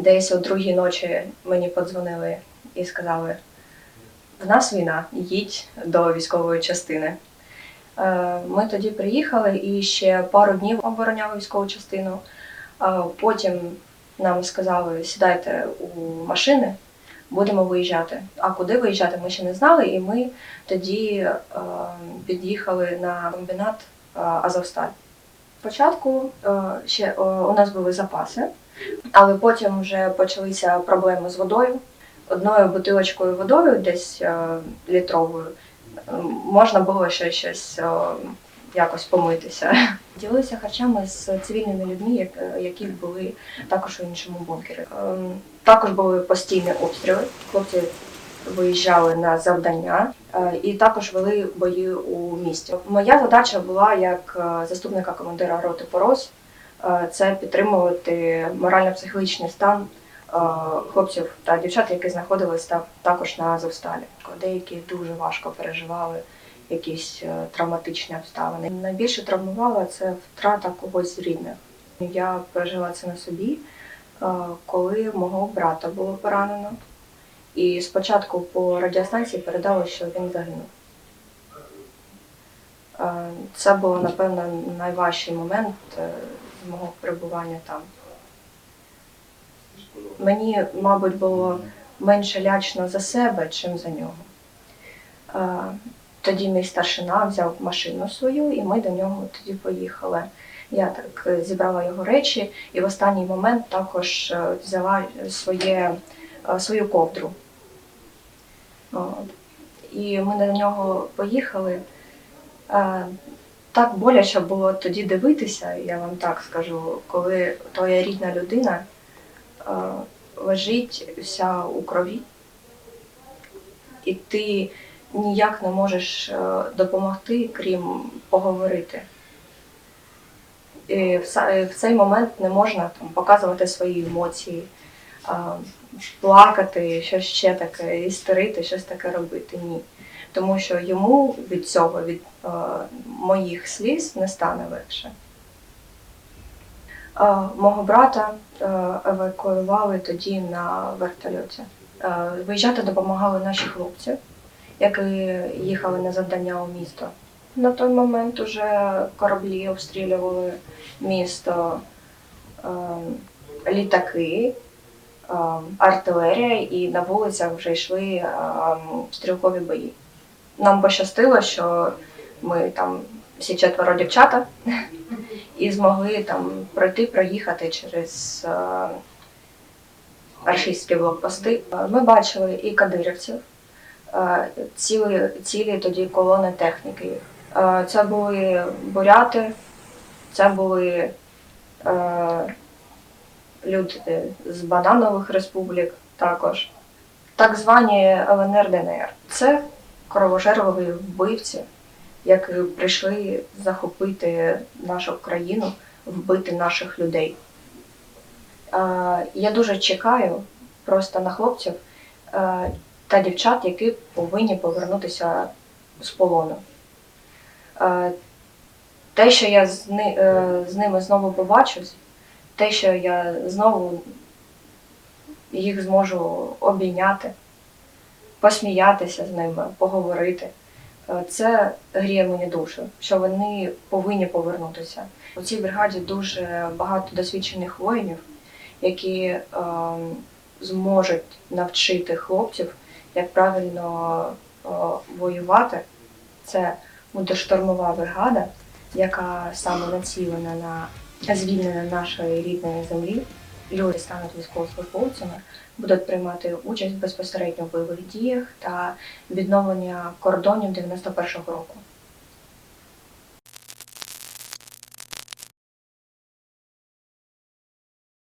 Десь о другій ночі мені подзвонили і сказали: в нас війна, їдь до військової частини. Е, Ми тоді приїхали і ще пару днів обороняли військову частину. Е, Потім нам сказали, сідайте у машини, будемо виїжджати. А куди виїжджати, ми ще не знали, і ми тоді е, під'їхали на комбінат Азовсталь. Спочатку ще у нас були запаси, але потім вже почалися проблеми з водою. Одною бутилочкою водою, десь е, літровою, можна було ще щось е, якось помитися. Ділилися харчами з цивільними людьми, е, які були також у іншому бункері. Також були постійні обстріли. Хлопці виїжджали на завдання і також вели бої у місті. Моя задача була як заступника командира роти Порос це підтримувати морально-психологічний стан е, хлопців та дівчат, які знаходились та- також на Азовсталі. Деякі дуже важко переживали якісь е, травматичні обставини. Найбільше травмувала це втрата когось з рідних. Я пережила це на собі, е, коли мого брата було поранено. І спочатку по радіостанції передали, що він загинув. Е, Це був, напевно, найважчий момент е, з мого перебування там. Мені, мабуть, було менше лячно за себе, чим за нього. Тоді мій старшина взяв машину свою, і ми до нього тоді поїхали. Я так е, зібрала його речі, і в останній момент також е, взяла своє, е, свою ковдру. І ми на нього поїхали. Е, Так боляче було тоді дивитися, я вам так скажу, коли твоя рідна людина е, лежить вся у крові, і ти ніяк не можеш е, допомогти, крім поговорити. І в в цей момент не можна там, показувати свої емоції, е, плакати, щось ще таке, істерити, щось таке робити. Ні. Тому що йому від цього, від е, моїх сліз, не стане легше. Е, мого брата е, евакуювали тоді на вертольоті. Е, виїжджати допомагали наші хлопці, які їхали на завдання у місто. На той момент уже кораблі обстрілювали місто, е, літаки, е, артилерія, і на вулицях вже йшли е, стрілкові бої. Нам пощастило, що ми там всі четверо дівчата і змогли там пройти, проїхати через е, рашистські блокпости. Е, Ми бачили і кадирівців, е, цілі, цілі тоді колони техніки. Це були буряти, це були люди з бананових республік також, так звані ЛНР ДНР. Це кровожерливі вбивці, які прийшли захопити нашу країну, вбити наших людей. Я дуже чекаю просто на хлопців та дівчат, які повинні повернутися з полону. Те, що я з, е, з ними знову побачусь, те, що я знову їх зможу обійняти, посміятися з ними, поговорити. Е, Це гріє мені душу, що вони повинні повернутися. У цій бригаді дуже багато досвідчених воїнів, які е, зможуть навчити хлопців, як правильно е, воювати. Це буде штурмова бригада, яка саме націлена на звільнення нашої рідної землі. Люди стануть військовослужбовцями, будуть приймати участь безпосередньо в бойових діях та відновлення кордонів 91-го року.